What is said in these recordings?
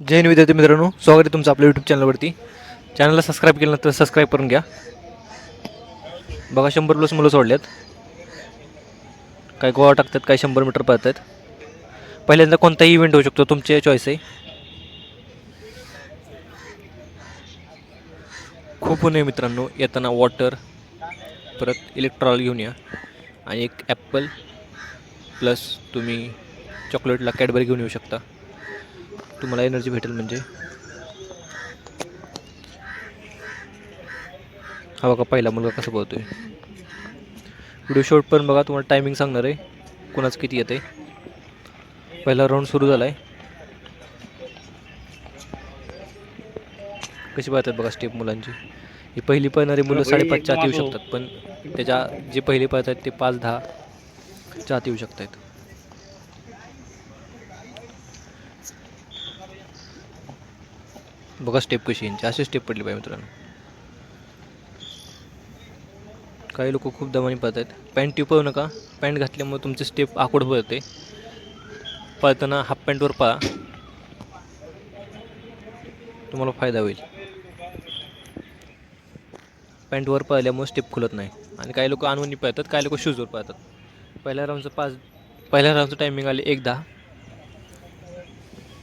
जय हिंद विद्यार्थी मित्रांनो स्वागत आहे तुमचं आपल्या यूट्यूब चॅनलवरती चॅनलला सबस्क्राईब केलं तर सबस्क्राईब करून घ्या. बघा शंभर प्लस मुलं सोडल्यात. काय गोवा टाकतात काय शंभर मीटर पळतात पहिल्यांदा कोणताही इव्हेंट होऊ शकतो तुमचे चॉईस आहे. खूप नये आहे मित्रांनो येताना वॉटर परत इलेक्ट्रॉल घेऊन या. आणि एक ॲपल प्लस तुम्ही चॉकलेटला कॅडबरी घेऊन येऊ शकता. तुम्हाला एनर्जी भेटेल म्हणजे. हा बघा पहिला मुलगा कसा बोलतोय. व्हिडिओ शॉर्ट पण बघा तुम्हाला टायमिंग सांगणार आहे. कोणाचं किती येते पहिला राऊंड सुरू झाला आहे कशी पाहतात बघा स्टेप मुलांची. ही पहिली पळणारी मुलं साडेपाचच्या आत येऊ शकतात पण त्याच्या जे पहिले पळतात ते पाच दहाच्या आत येऊ शकतात बघा स्टेप कशी यांची अशी स्टेप पडली पाहिजे मित्रांनो. काही लोक खूप दमाने पळत आहेत पॅन्ट टिपवू नका. पॅन्ट घातल्यामुळे तुमचे स्टेप आखूड पळते पळताना हाफ पॅन्टवर पळा. तुम्हाला फायदा होईल. पॅन्टवर पळल्यामुळे स्टेप खुलत नाही. आणि काही लोक अनवणी पळतात काही लोक शूजवर पळतात. पहिल्या राऊंडचं पाच पहिल्या राऊंडचं टायमिंग आले एक दहा.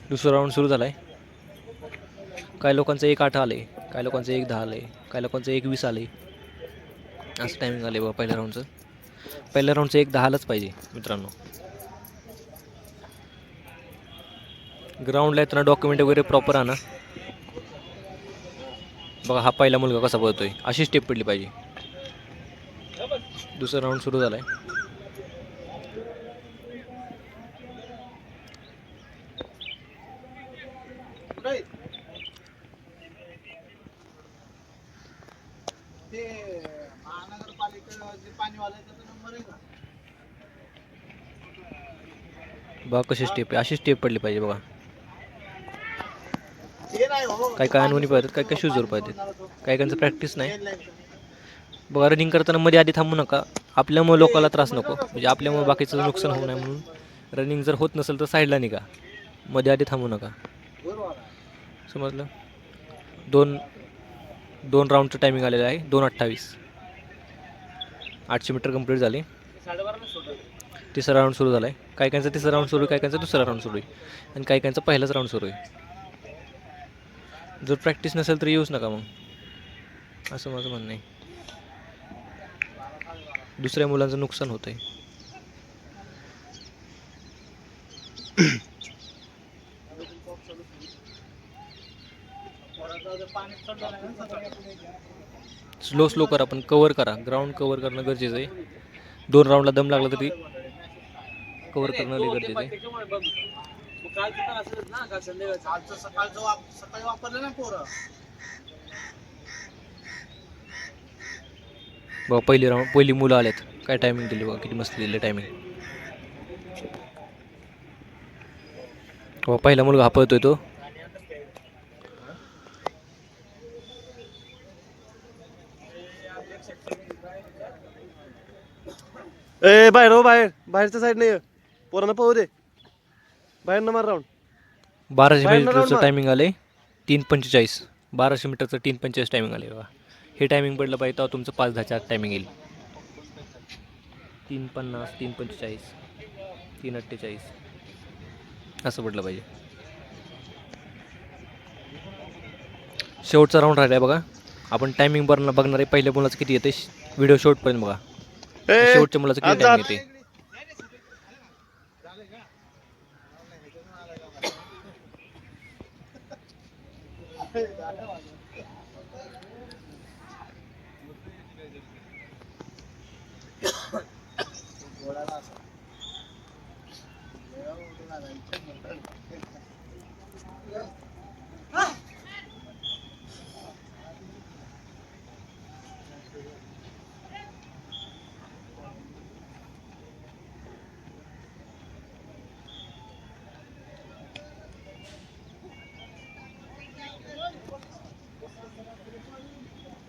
दुसरा राऊंड सुरू झाला आहे काही लोकांचं एक आठ आलं आहे काही लोकांचं एक दहा आलं आहे काही लोकांचं एक वीस आलं आहे असं टायमिंग आले आहे बघा पहिल्या राऊंडचं पहिल्या राऊंडचं एक दहालाच पाहिजे मित्रांनो. ग्राउंडला येताना डॉक्युमेंट वगैरे प्रॉपर आणा. बघा हा पहिला मुलगा कसा पळतोय अशी स्टेप पडली पाहिजे. दुसरा राऊंड सुरू झाला आहे ते महानगरपालिका जे पाणीवाला त्याचा नंबर आहे का? बघा कशी स्टेप आहे. अशी स्टेप पडली पाहिजे बघा. ते नाही हो काय काय अनवणी पळतात काय काय शूजवर पळतात काही काहींचं प्रॅक्टिस नाही. बघा रनिंग करताना मध्ये आधी थांबू नका. आपल्यामुळे लोकांना त्रास नको. म्हणजे आपल्यामुळे बाकीचं नुकसान होऊ नये म्हणून रनिंग जर होत नसेल तर साईडला निघा. मध्ये आधी थांबू नका. समजलं? दोन दोन राऊंडचं टायमिंग आलेलं आहे. दोन अठ्ठावीस. आठशे मीटर कंप्लीट झाले. तिसरा राऊंड सुरू झाला आहे काही काहींचा तिसरा राऊंड सुरू आहे काही काहींचा दुसरा राऊंड सुरू आहे. आणि काही काहींचा पहिलाच राऊंड सुरू आहे. जर प्रॅक्टिस नसेल तर येऊच नका मग. असं माझं म्हणणं आहे. दुसऱ्या मुलांचं नुकसान होतं आहे स्लो स्लो करा पण कवर करा. ग्राउंड कवर करणं गरजेचं आहे. दोन राऊंडला दम लागला तरी कवर करणं गरजेचं आहे. बघा. पहिली राऊंड पहिली मुलं आल्यात काय टायमिंग दिली बघा किती मस्त दिले टायमिंग हो पहिला मुलगा हा पळतोय तो. ए बाहेर हो बाहेर. बाहेरच्या साईड नाही पोरांना पाहू दे. बाहेर न मार राऊंड. बाराशे बाहेर न मीटरचं टायमिंग आले तीन पंचेचाळीस. बाराशे मीटरचं तीन पंचेचाळीस टायमिंग आले बघा. हे टायमिंग पडलं पाहिजे तेव्हा तुमचं पाच दहाच्या टायमिंग येईल. तीन पन्नास तीन पंचेचाळीस तीन अठ्ठेचाळीस. असं पडलं पाहिजे. शेवटचा राऊंड राहिला आहे बघा. आपण टायमिंग बघणार बघणार आहे पहिल्या मुलाचं किती येते व्हिडिओ शेवटपर्यंत बघा. शेवटच्या मुलाचं किती आज टायमिंग जात.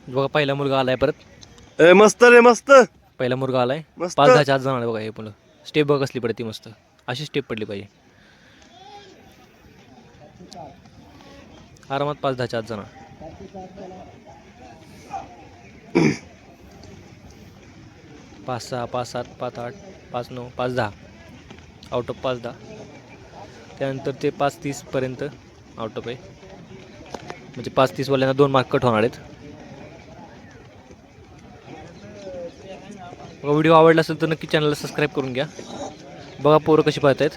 बघा पहिला मुलगा आलाय परत. ए मस्त रे मस्त. पहिला मुलगा आलाय. मस्त. पाच दहाच्या आत जाणार बघा हे मुलं. स्टेप बघ कसली पडते मस्त. अशी स्टेप पडली पाहिजे. आरामात पाच दहाच्या आत जाणार पाच सहा पाच सात पाच आठ पाच नऊ पाच दहा. आउट ऑफ पाच दहा. त्यानंतर ते पाच तीसपर्यंत आउट ऑफ आहे. म्हणजे पाच तीसवाल्यांना दोन मार्क कट होणार आहेत. व्हिडिओ आवडला असेल तर नक्की चॅनलला सबस्क्राईब करून घ्या. बघा पोरं कशी पाहत आहेत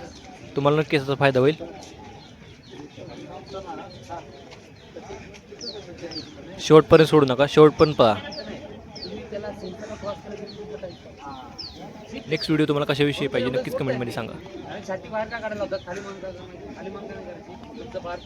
तुम्हाला नक्की त्याचा फायदा होईल. शेवटपर्यंत सोडू नका. शेवट पण पहा. नेक्स्ट व्हिडिओ तुम्हाला कशाविषयी पाहिजे नक्कीच कमेंटमध्ये सांगा. बाहेर